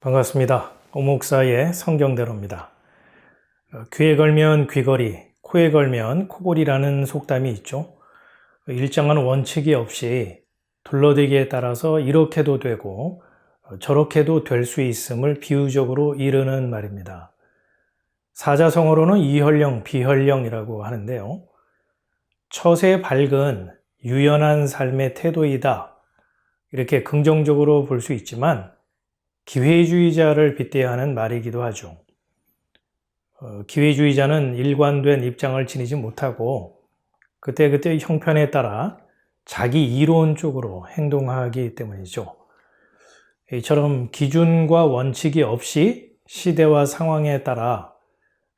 반갑습니다. 오목사의 성경대로입니다. 어, 귀에 걸면 귀걸이, 코에 걸면 코골이라는 속담이 있죠. 일정한 원칙이 없이 둘러대기에 따라서 이렇게도 되고 어, 저렇게도 될 수 있음을 비유적으로 이르는 말입니다. 사자성어로는 이혈령, 비혈령이라고 하는데요. 처세 밝은 유연한 삶의 태도이다. 이렇게 긍정적으로 볼 수 있지만 기회주의자를 빗대야 하는 말이기도 하죠. 어, 기회주의자는 일관된 입장을 지니지 못하고 그때그때 형편에 따라 자기 이론 쪽으로 행동하기 때문이죠. 이처럼 기준과 원칙이 없이 시대와 상황에 따라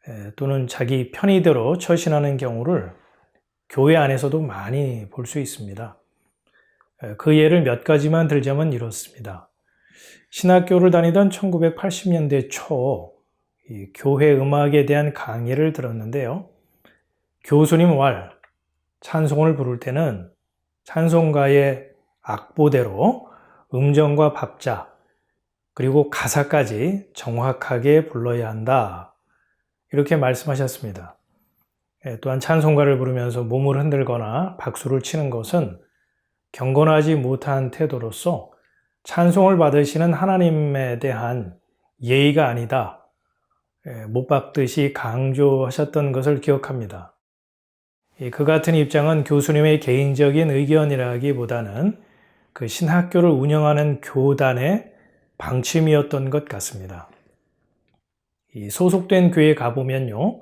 에, 또는 자기 편의대로 처신하는 경우를 교회 안에서도 많이 볼 수 있습니다. 에, 그 예를 몇 가지만 들자면 이렇습니다. 신학교를 다니던 1980년대 초 교회 음악에 대한 강의를 들었는데요. 교수님 왈 찬송을 부를 때는 찬송가의 악보대로 음정과 박자 그리고 가사까지 정확하게 불러야 한다. 이렇게 말씀하셨습니다. 예, 또한 찬송가를 부르면서 몸을 흔들거나 박수를 치는 것은 경건하지 못한 태도로서 찬송을 받으시는 하나님에 대한 예의가 아니다. 예, 못 박듯이 강조하셨던 것을 기억합니다. 그 같은 입장은 교수님의 개인적인 의견이라기보다는 그 신학교를 운영하는 교단의 방침이었던 것 같습니다. 소속된 교회에 가보면요.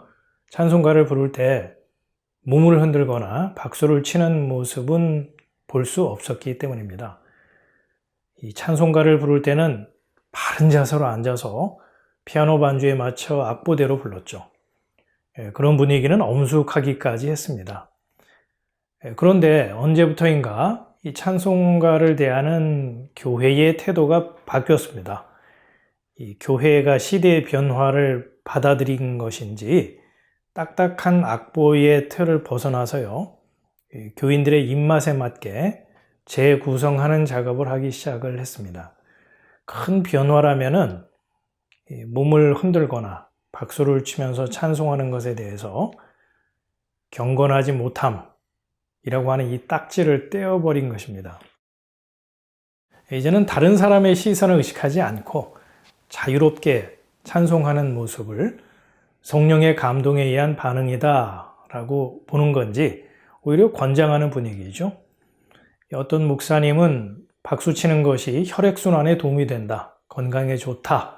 찬송가를 부를 때 몸을 흔들거나 박수를 치는 모습은 볼 수 없었기 때문입니다. 이 찬송가를 부를 때는 바른 자세로 앉아서 피아노 반주에 맞춰 악보대로 불렀죠. 예, 그런 분위기는 엄숙하기까지 했습니다. 예, 그런데 언제부터인가 이 찬송가를 대하는 교회의 태도가 바뀌었습니다. 이 교회가 시대의 변화를 받아들인 것인지 딱딱한 악보의 틀을 벗어나서요. 교인들의 입맛에 맞게 재구성하는 작업을 하기 시작을 했습니다. 큰 변화라면은 몸을 흔들거나 박수를 치면서 찬송하는 것에 대해서 경건하지 못함이라고 하는 이 딱지를 떼어버린 것입니다. 이제는 다른 사람의 시선을 의식하지 않고 자유롭게 찬송하는 모습을 성령의 감동에 의한 반응이다라고 보는 건지 오히려 권장하는 분위기죠. 어떤 목사님은 박수 치는 것이 혈액순환에 도움이 된다. 건강에 좋다.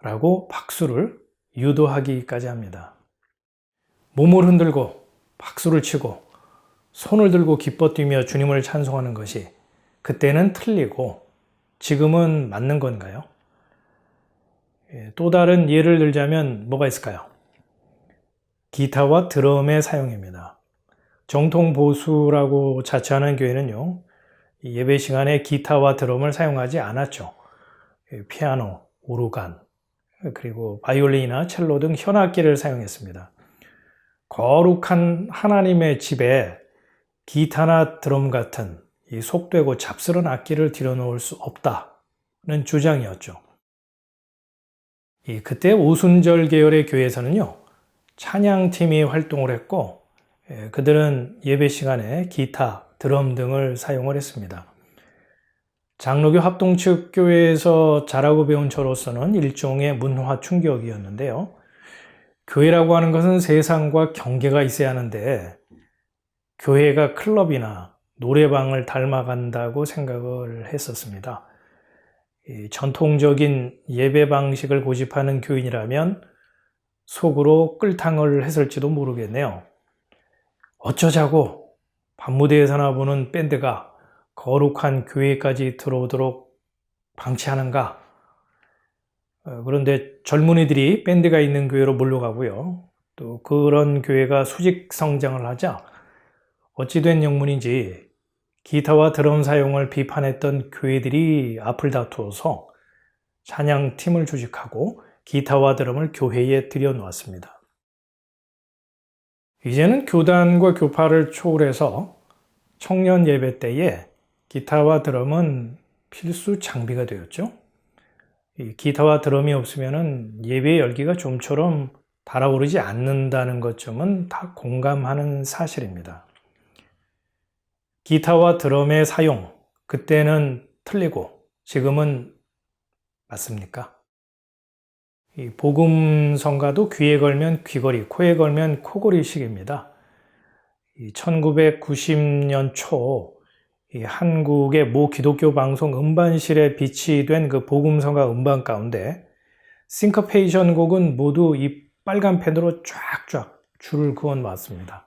라고 박수를 유도하기까지 합니다. 몸을 흔들고 박수를 치고 손을 들고 기뻐 뛰며 주님을 찬송하는 것이 그때는 틀리고 지금은 맞는 건가요? 예, 또 다른 예를 들자면 뭐가 있을까요? 기타와 드럼의 사용입니다. 정통 보수라고 자처하는 교회는요, 예배 시간에 기타와 드럼을 사용하지 않았죠. 피아노, 오르간, 그리고 바이올린이나 첼로 등 현악기를 사용했습니다. 거룩한 하나님의 집에 기타나 드럼 같은 이 속되고 잡스런 악기를 들여놓을 수 없다는 주장이었죠. 그때 오순절 계열의 교회에서는요, 찬양팀이 활동을 했고, 예, 그들은 예배 시간에 기타, 드럼 등을 사용을 했습니다. 장로교 합동 측 교회에서 자라고 배운 저로서는 일종의 문화 충격이었는데요. 교회라고 하는 것은 세상과 경계가 있어야 하는데 교회가 클럽이나 노래방을 닮아간다고 생각을 했었습니다. 전통적인 예배 방식을 고집하는 교인이라면 속으로 끌탕을 했을지도 모르겠네요. 어쩌자고 밤무대에서나 보는 밴드가 거룩한 교회까지 들어오도록 방치하는가? 어, 그런데 젊은이들이 밴드가 있는 교회로 몰려가고요. 또 그런 교회가 수직 성장을 하자 어찌된 영문인지 기타와 드럼 사용을 비판했던 교회들이 앞을 다투어서 찬양팀을 조직하고 기타와 드럼을 교회에 들여놓았습니다. 이제는 교단과 교파를 초월해서 청년 예배 때에 기타와 드럼은 필수 장비가 되었죠. 이 기타와 드럼이 없으면은 예배의 열기가 좀처럼 달아오르지 않는다는 것점은 다 공감하는 사실입니다. 기타와 드럼의 사용, 그때는 틀리고 지금은 맞습니까? 이 복음 성가도 귀에 걸면 귀걸이, 코에 걸면 코걸이식입니다. 1990년 초 한국의 모 기독교 방송 음반실에 비치된 그 복음 성가 음반 가운데 싱커페이션 곡은 모두 이 빨간 펜으로 쫙쫙 줄을 그어 놨습니다.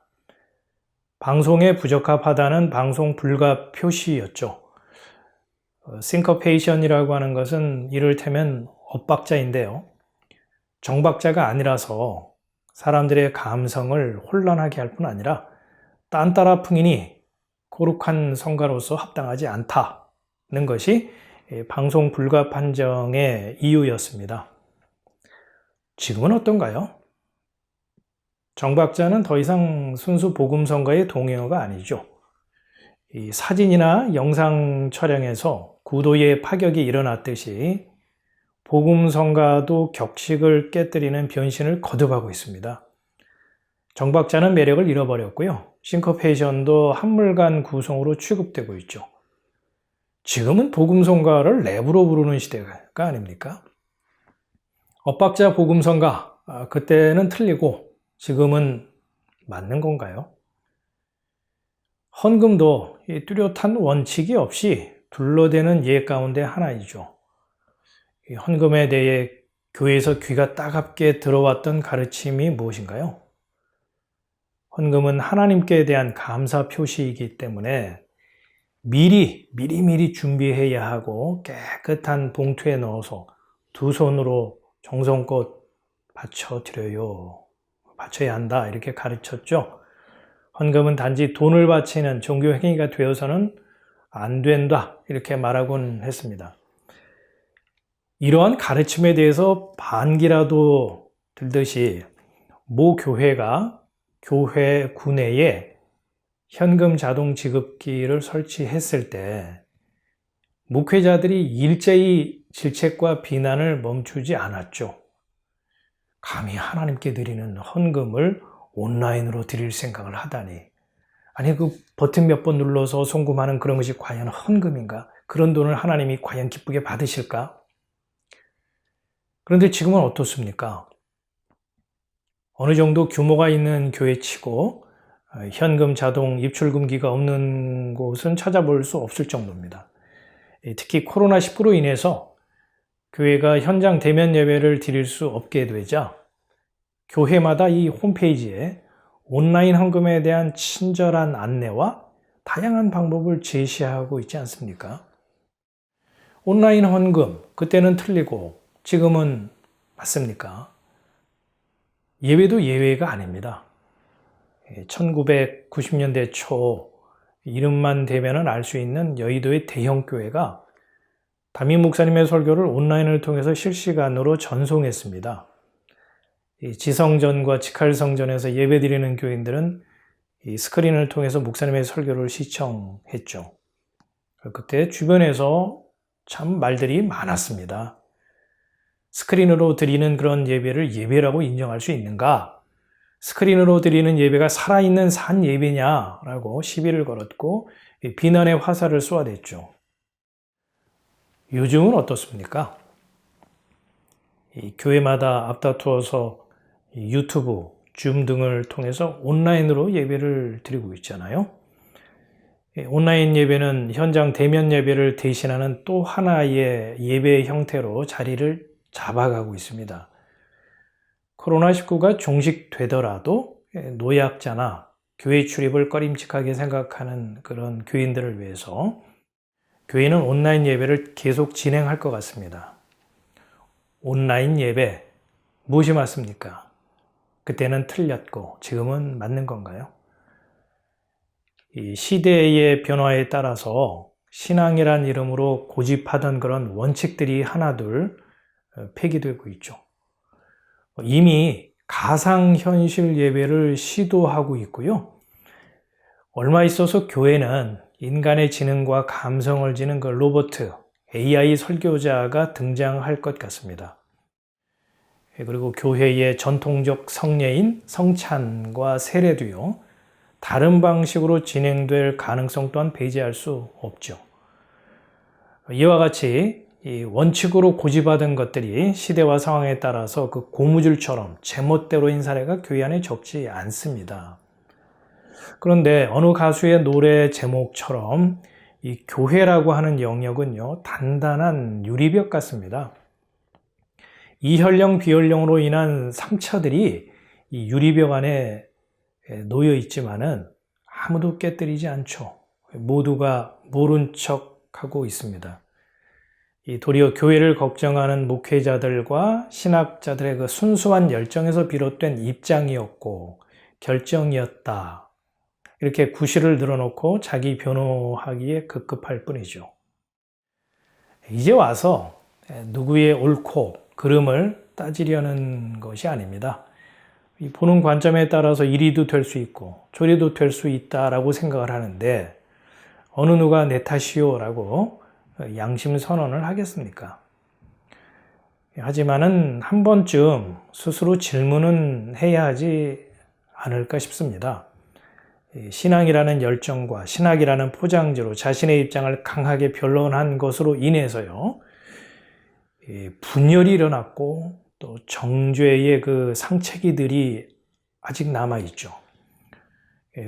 방송에 부적합하다는 방송 불가 표시였죠. 싱커페이션이라고 하는 것은 이를테면 엇박자인데요. 정박자가 아니라서 사람들의 감성을 혼란하게 할 뿐 아니라 딴따라 풍인이 거룩한 성가로서 합당하지 않다는 것이 방송 불가 판정의 이유였습니다. 지금은 어떤가요? 정박자는 더 이상 순수 복음 성가의 동행어가 아니죠. 사진이나 영상 촬영에서 구도의 파격이 일어났듯이 복음 성가도 격식을 깨뜨리는 변신을 거듭하고 있습니다. 정박자는 매력을 잃어버렸고요. 싱커페이션도 한물간 구성으로 취급되고 있죠. 지금은 복음 성가를 랩으로 부르는 시대가 아닙니까? 엇박자 복음 성가 아, 그때는 틀리고 지금은 맞는 건가요? 헌금도 뚜렷한 원칙이 없이 둘러대는 예 가운데 하나이죠. 헌금에 대해 교회에서 귀가 따갑게 들어왔던 가르침이 무엇인가요? 헌금은 하나님께 대한 감사 표시이기 때문에 미리, 미리미리 준비해야 하고 깨끗한 봉투에 넣어서 두 손으로 정성껏 바쳐드려요. 바쳐야 한다. 이렇게 가르쳤죠. 헌금은 단지 돈을 바치는 종교 행위가 되어서는 안 된다. 이렇게 말하곤 했습니다. 이러한 가르침에 대해서 반기라도 들듯이 모 교회가 교회 구내에 현금 자동 지급기를 설치했을 때 목회자들이 일제히 질책과 비난을 멈추지 않았죠. 감히 하나님께 드리는 헌금을 온라인으로 드릴 생각을 하다니. 아니, 그 버튼 몇 번 눌러서 송금하는 그런 것이 과연 헌금인가? 그런 돈을 하나님이 과연 기쁘게 받으실까? 그런데 지금은 어떻습니까? 어느 정도 규모가 있는 교회 치고 어, 현금 자동 입출금기가 없는 곳은 찾아볼 수 없을 정도입니다. 특히 코로나19로 인해서 교회가 현장 대면 예배를 드릴 수 없게 되자 교회마다 이 홈페이지에 온라인 헌금에 대한 친절한 안내와 다양한 방법을 제시하고 있지 않습니까? 온라인 헌금, 그때는 틀리고 지금은 맞습니까? 예외도 예외가 아닙니다. 1990년대 예, 초 이름만 대면은 알 수 있는 여의도의 대형 교회가 담임 목사님의 설교를 온라인을 통해서 실시간으로 전송했습니다. 지성전과 직할성전에서 예배드리는 교인들은 스크린을 통해서 목사님의 설교를 시청했죠. 그때 주변에서 참 말들이 많았습니다. 스크린으로 드리는 그런 예배를 예배라고 인정할 수 있는가? 스크린으로 드리는 예배가 살아있는 산 예배냐라고 시비를 걸었고 비난의 화살을 쏘아댔죠. 요즘은 어떻습니까? 교회마다 앞다투어서 유튜브, 줌 등을 통해서 온라인으로 예배를 드리고 있잖아요. 온라인 예배는 현장 대면 예배를 대신하는 또 하나의 예배 형태로 자리를 잡아가고 있습니다. 코로나19가 종식되더라도 노약자나 교회 출입을 꺼림칙하게 생각하는 그런 교인들을 위해서 교회는 온라인 예배를 계속 진행할 것 같습니다. 온라인 예배, 무엇이 맞습니까? 그때는 틀렸고 지금은 맞는 건가요? 이 시대의 변화에 따라서 신앙이란 이름으로 고집하던 그런 원칙들이 하나둘 어, 폐기되고 있죠. 이미 가상현실 예배를 시도하고 있고요. 얼마 있어서 교회는 인간의 지능과 감성을 지닌 그 로버트, AI 설교자가 등장할 것 같습니다. 예, 그리고 교회의 전통적 성례인 성찬과 세례도요, 다른 방식으로 진행될 가능성 또한 배제할 수 없죠. 이와 같이 원칙으로 고집하던 것들이 시대와 상황에 따라서 그 고무줄처럼 제멋대로인 사례가 교회 안에 적지 않습니다. 그런데 어느 가수의 노래 제목처럼 이 교회라고 하는 영역은요, 단단한 유리벽 같습니다. 이혈령, 비혈령으로 인한 상처들이 이 유리벽 안에 놓여 있지만은 아무도 깨뜨리지 않죠. 모두가 모른 척 하고 있습니다. 이 도리어 교회를 걱정하는 목회자들과 신학자들의 그 순수한 열정에서 비롯된 입장이었고 결정이었다. 이렇게 구실을 늘어놓고 자기 변호하기에 급급할 뿐이죠. 이제 와서 누구의 옳고 그름을 따지려는 것이 아닙니다. 보는 관점에 따라서 이리도 될 수 있고 저리도 될 수 있다라고 생각을 하는데 어느 누가 내 탓이요라고 양심 선언을 하겠습니까? 하지만은 한 번쯤 스스로 질문은 해야 하지 않을까 싶습니다. 신앙이라는 열정과 신학이라는 포장지로 자신의 입장을 강하게 변론한 것으로 인해서요, 분열이 일어났고 또 정죄의 그 상체기들이 아직 남아있죠.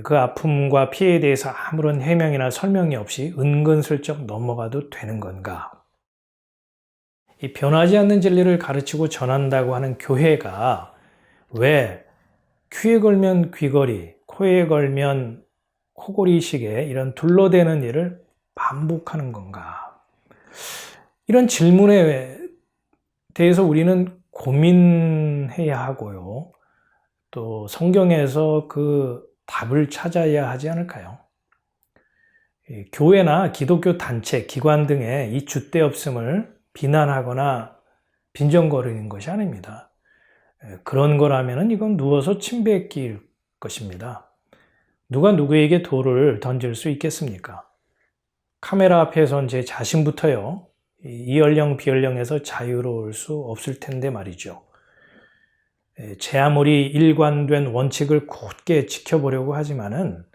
그 아픔과 피해에 대해서 아무런 해명이나 설명이 없이 은근슬쩍 넘어가도 되는 건가? 이 변하지 않는 진리를 가르치고 전한다고 하는 교회가 왜 귀에 걸면 귀걸이, 코에 걸면 코골이식의 이런 둘러대는 일을 반복하는 건가? 이런 질문에 대해서 우리는 고민해야 하고요. 또 성경에서 그 답을 찾아야 하지 않을까요? 교회나 기독교 단체, 기관 등의 이 줏대 없음을 비난하거나 빈정거리는 것이 아닙니다. 그런 거라면 이건 누워서 침 뱉기일 것입니다. 누가 누구에게 돌을 던질 수 있겠습니까? 카메라 앞에 선 제 자신부터요, 이연령, 비연령에서 자유로울 수 없을 텐데 말이죠. 제 아무리 일관된 원칙을 굳게 지켜보려고 하지만은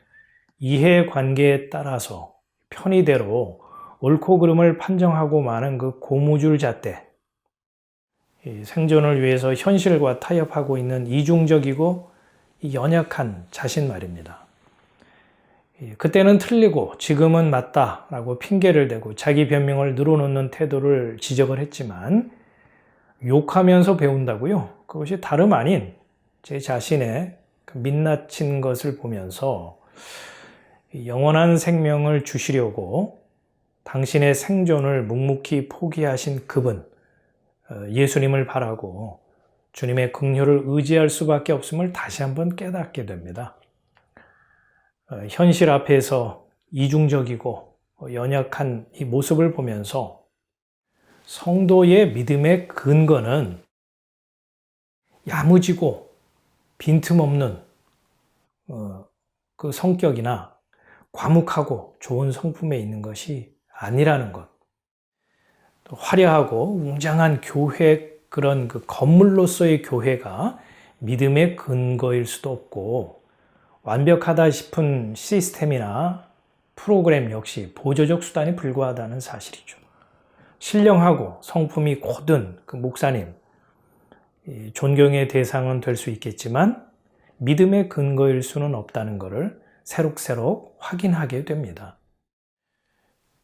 이해 관계에 따라서 편의대로 옳고 그름을 판정하고 마는 그 고무줄 잣대, 생존을 위해서 현실과 타협하고 있는 이중적이고 연약한 자신 말입니다. 그때는 틀리고 지금은 맞다라고 핑계를 대고 자기 변명을 늘어놓는 태도를 지적을 했지만 욕하면서 배운다고요? 그것이 다름 아닌 제 자신의 그 민낯인 것을 보면서 영원한 생명을 주시려고 당신의 생존을 묵묵히 포기하신 그분, 어, 예수님을 바라고 주님의 긍휼을 의지할 수밖에 없음을 다시 한번 깨닫게 됩니다. 어, 현실 앞에서 이중적이고 연약한 이 모습을 보면서 성도의 믿음의 근거는 야무지고 빈틈없는 어, 그 성격이나 과묵하고 좋은 성품에 있는 것이 아니라는 것. 화려하고 웅장한 교회 그런 그 건물로서의 교회가 믿음의 근거일 수도 없고 완벽하다 싶은 시스템이나 프로그램 역시 보조적 수단이 불과하다는 사실이죠. 신령하고 성품이 고든 그 목사님, 존경의 대상은 될 수 있겠지만 믿음의 근거일 수는 없다는 것을 새록새록 확인하게 됩니다.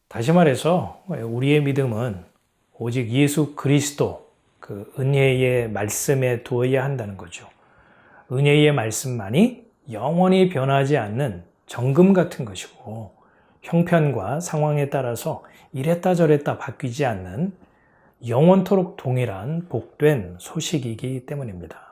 다시 말해서 우리의 믿음은 오직 예수 그리스도 그 은혜의 말씀에 두어야 한다는 거죠. 은혜의 말씀만이 영원히 변하지 않는 정금 같은 것이고 형편과 상황에 따라서 이랬다 저랬다 바뀌지 않는 영원토록 동일한 복된 소식이기 때문입니다.